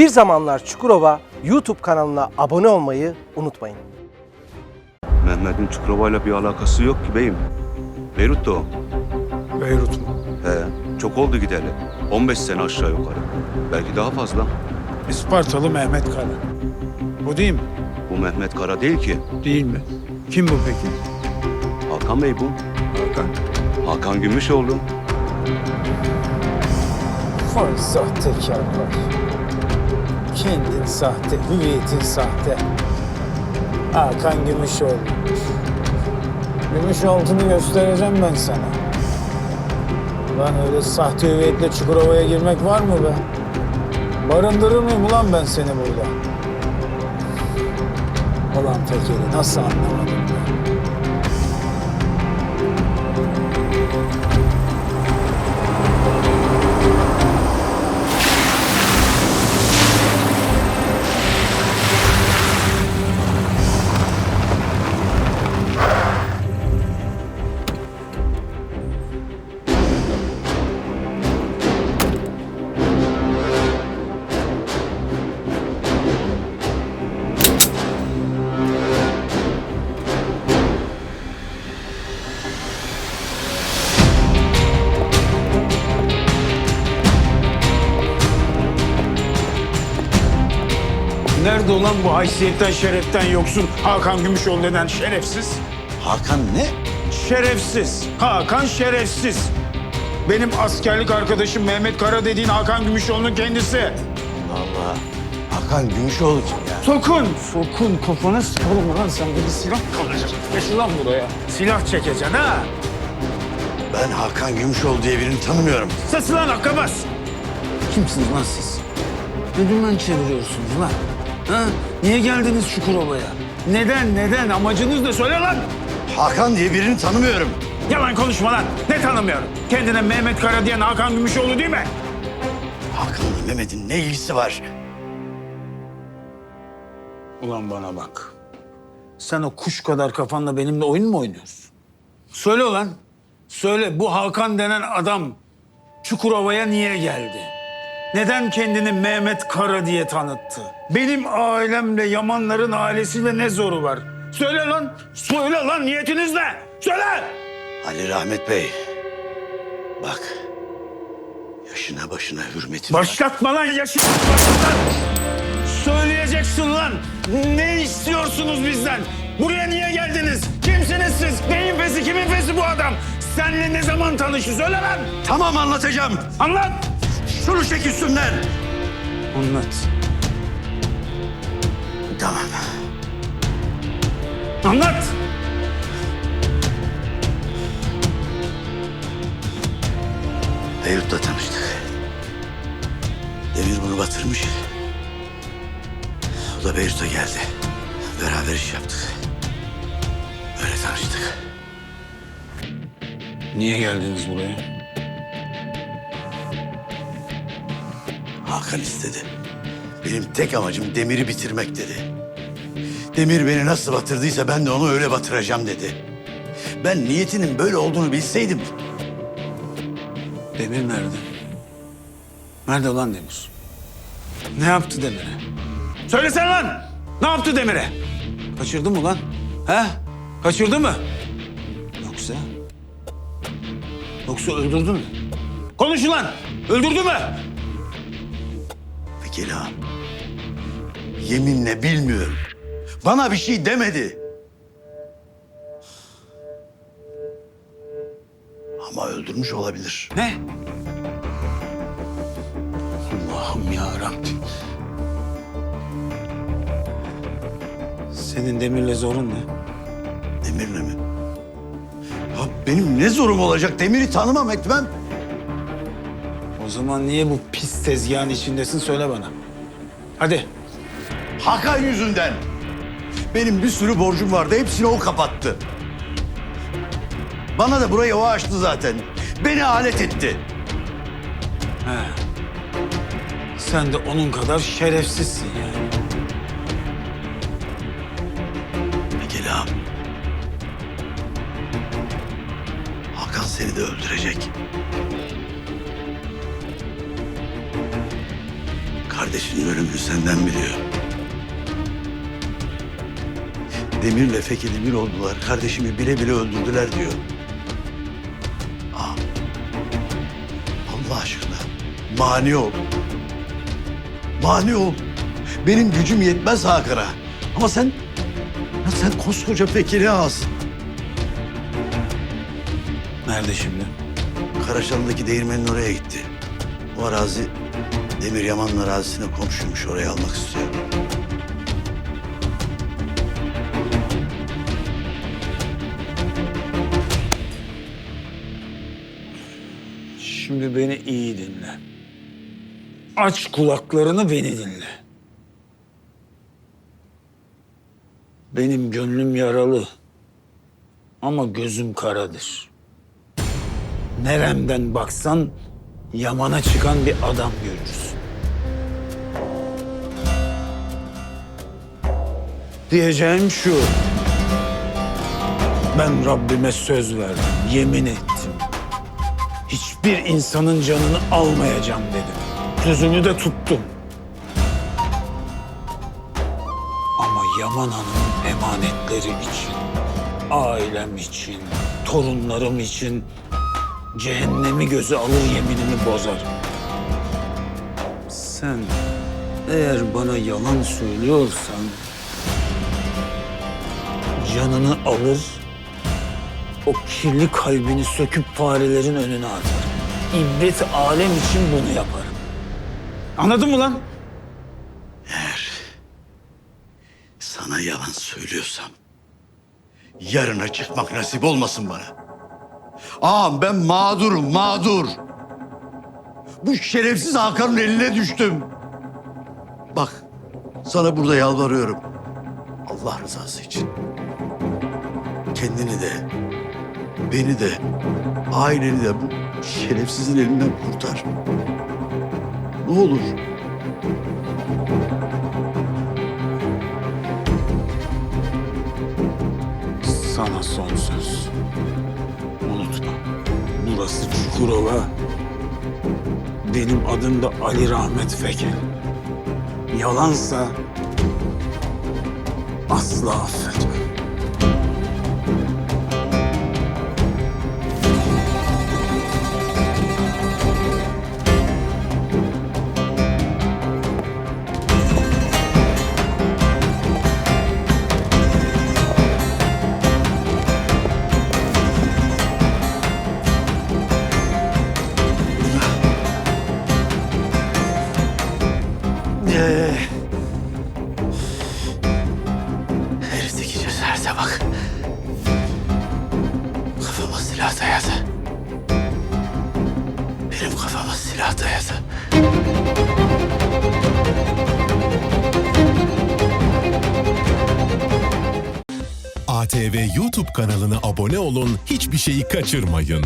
Bir Zamanlar Çukurova YouTube kanalına abone olmayı unutmayın. Mehmet'in Çukurova'yla bir alakası yok ki beyim. Beyrut'ta o. Beyrut mu? He, çok oldu gideli. 15 sene aşağı yukarı. Belki daha fazla. Ispartalı Mehmet Kara. O değil mi? Bu Mehmet Kara değil ki. Değil mi? Kim bu peki? Hakan Bey bu. Hakan. Hakan Gümüşoğlu. Vay sahtekarlar. Kendin sahte, hüviyetin sahte. Hakan Gümüşoğlu. Gümüş altını göstereceğim ben sana. Lan öyle sahte hüviyetle Çukurova'ya girmek var mı be? Barındırır mıyım ulan ben seni burada? Ulan Tekeri nasıl anlamadım ben? Nerede olan bu haysiyetten şereften yoksun Hakan Gümüşoğlu denen şerefsiz? Hakan ne? Şerefsiz. Hakan şerefsiz. Benim askerlik arkadaşım Mehmet Kara dediğin Hakan Gümüşoğlu'nun kendisi. Allah. Hakan Gümüşoğlu kim ya? Sokun. Sokun kafana sıkalım lan sen bir silah kalacak. Geç ulan buraya. Silah çekeceksin ha. Ben Hakan Gümüşoğlu diye birini tanımıyorum. Ses lan akabas. Kimsiniz lan siz? Ne dümen çeviriyorsunuz lan? Ha? Niye geldiniz Çukurova'ya? Neden, neden? Amacınız ne? Söyle lan! Hakan diye birini tanımıyorum. Yalan konuşma lan. Ne tanımıyorum? Kendine Mehmet Kara diyen Hakan Gümüşoğlu değil mi? Hakan'la Mehmet'in ne ilgisi var? Ulan bana bak. Sen o kuş kadar kafanla benimle oyun mu oynuyorsun? Söyle ulan. Söyle bu Hakan denen adam Çukurova'ya niye geldi? Neden kendini Mehmet Kara diye tanıttı? Benim ailemle Yamanların ailesiyle ne zoru var? Söyle lan. Söyle lan niyetiniz ne? Söyle. Ali Rahmet Bey. Bak. Yaşına başına hürmetim var. Başlatma lan yaşını başlatma. Söyleyeceksin lan. Ne istiyorsunuz bizden? Buraya niye geldiniz? Kimsiniz siz? Neyin fesi, kimin fesi bu adam? Senle ne zaman tanıştı? Söyle lan. Tamam anlatacağım. Anlat. Şunu çek üstümden. Anlat. Tamam. Anlat. Beyrut'ta tanıştık. Demir bunu batırmış. O da Beyrut'a geldi. Beraber iş yaptık. Öyle tanıştık. Niye geldiniz buraya? Hakan istedi. Benim tek amacım Demir'i bitirmek dedi. Demir beni nasıl batırdıysa ben de onu öyle batıracağım dedi. Ben niyetinin böyle olduğunu bilseydim Demir nerede? Nerede lan Demir? Ne yaptı Demir'e? Söylesene lan! Ne yaptı Demir'e? Kaçırdı mı lan? He? Kaçırdı mı? Yoksa? Yoksa öldürdü mü? Konuş lan! Öldürdü mü? Vekil ağam. Yeminle bilmiyorum. Bana bir şey demedi. Ama öldürmüş olabilir. Ne? Allah'ım ya Rabbim. Senin Demir'le zorun ne? Demir'le mi? Ya benim ne zorum olacak? Demir'i tanımam etmem. O zaman niye bu pis tezgahın içindesin söyle bana. Hadi. Hakan yüzünden. Benim bir sürü borcum vardı. Hepsini o kapattı. Bana da burayı o açtı zaten. Beni alet etti. Sen de onun kadar şerefsizsin yani. Vekil ağam. Hakan seni de öldürecek. Kardeşinin ölümünü senden biliyor. Demir'le Fekeli bir oldular. Kardeşimi bile bile öldürdüler diyor. Aa, Allah aşkına mani ol. Mani ol. Benim gücüm yetmez Hakan'a. Ama sen, sen koskoca Fekeli ağasın. Nerede şimdi? Karaşan'daki değirmenin oraya gitti. O arazi Demir Yaman'ın arazisine komşuymuş. Oraya almak istiyor. Şimdi beni iyi dinle. Aç kulaklarını beni dinle. Benim gönlüm yaralı. Ama gözüm karadır. Neremden baksan yamana çıkan bir adam görürsün. Diyeceğim şu. Ben Rabbime söz verdim, yemin ettim. Hiçbir insanın canını almayacağım dedim. Sözümü de tuttum. Ama Yaman Hanım'ın emanetleri için, ailem için, torunlarım için cehennemi göze alır yeminimi bozar. Sen eğer bana yalan söylüyorsan canını alır o kirli kalbini söküp farelerin önüne atarım. İbret alem için bunu yaparım. Anladın mı lan? Sana yalan söylüyorsam yarına çıkmak nasip olmasın bana. Ağam ben mağdurum, mağdur. Bu şerefsiz Hakan'ın eline düştüm. Bak, sana burada yalvarıyorum. Allah rızası için. Kendini de, beni de, aileni de bu şerefsizin elinden kurtar. Ne olur. Sana son söz. Burası Çukurova. Benim adım da Ali Rahmet Fekel. Yalansa asla affetmem. Silah dayadı. Benim kafama silah dayadı. ATV YouTube kanalına abone olun, hiçbir şeyi kaçırmayın.